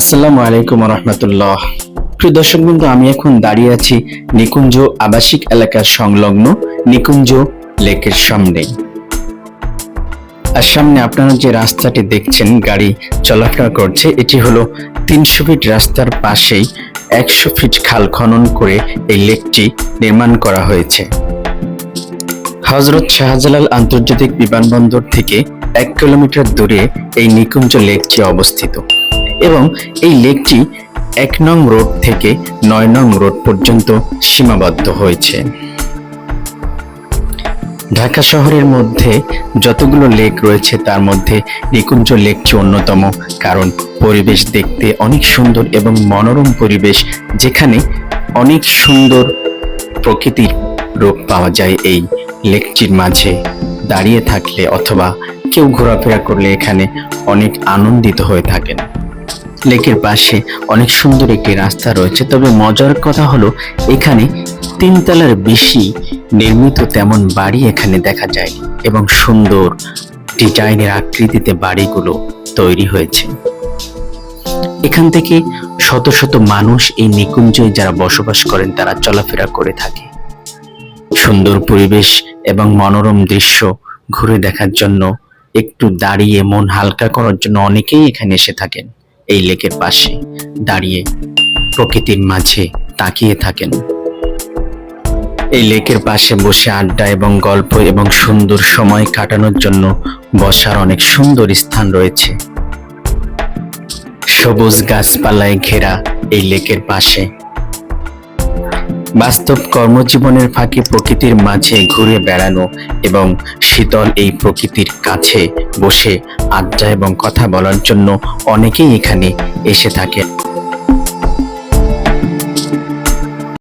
আসসালামু আলাইকুম রহমতুল্লাহ প্রিয় দর্শক বিন্দু আমি এখন দাঁড়িয়ে আছি নিকুঞ্জ আবাসিক এলাকার সংলগ্ন নিকুঞ্জ লেকের সামনে। আর সামনে আপনারা যে রাস্তাটি দেখছেন, গাড়ি চলাফেরা করছে, এটি হলো তিনশো ফিট রাস্তার পাশেই একশো ফিট খাল খনন করে এই লেকটি নির্মাণ করা হয়েছে। হজরত শাহজালাল আন্তর্জাতিক বিমানবন্দর থেকে এক কিলোমিটার দূরে এই নিকুঞ্জ লেকটি অবস্থিত এবং এই লেকটি এক নং রোড থেকে নয় নং রোড পর্যন্ত সীমাবদ্ধ হয়েছে। ঢাকা শহরের মধ্যে যতগুলো লেক রয়েছে, তার মধ্যে নিকুঞ্জ লেকটি অন্যতম কারণ। পরিবেশ দেখতে অনেক সুন্দর এবং মনোরম পরিবেশ, যেখানে অনেক সুন্দর প্রকৃতির রূপ পাওয়া যায় এই লেকটির মাঝে। দাঁড়িয়ে থাকলে অথবা কেউ ঘোরাফেরা করলে এখানে অনেক আনন্দিত হয়ে থাকেন। লেকের পাশে অনেক সুন্দর একটি রাস্তা রয়েছে, তবে মজার কথা হলো এখানে তিনতলার বেশি নির্মিত তেমন বাড়ি এখানে দেখা যায় এবং সুন্দর ডিজাইনের আকৃতিতে বাড়িগুলো তৈরি হয়েছে। এখান থেকে শত শত মানুষ এই নিকুঞ্জে যারা বসবাস করেন তারা চলাফেরা করে থাকে। সুন্দর পরিবেশ এবং মনোরম দৃশ্য ঘুরে দেখার জন্য একটু দাঁড়িয়ে মন হালকা করার জন্য অনেকেই এখানে এসে থাকেন এই লেকের পাশে। দাঁড়িয়ে প্রকৃতির মাঝে তাকিয়ে থাকেন। এই লেকের পাশে বসে আড্ডা এবং গল্প এবং সুন্দর সময় কাটানোর জন্য বসার অনেক সুন্দর স্থান রয়েছে। সবুজ গাছপালায় ঘেরা এই লেকের পাশে বাস্তব কর্মজীবনের ফাঁকে প্রকৃতির মাঝে ঘুরে বেড়ানো এবং শীতল এই প্রকৃতির কাছে বসে আড্ডা এবং কথা বলার জন্য অনেকেই এখানে এসে থাকে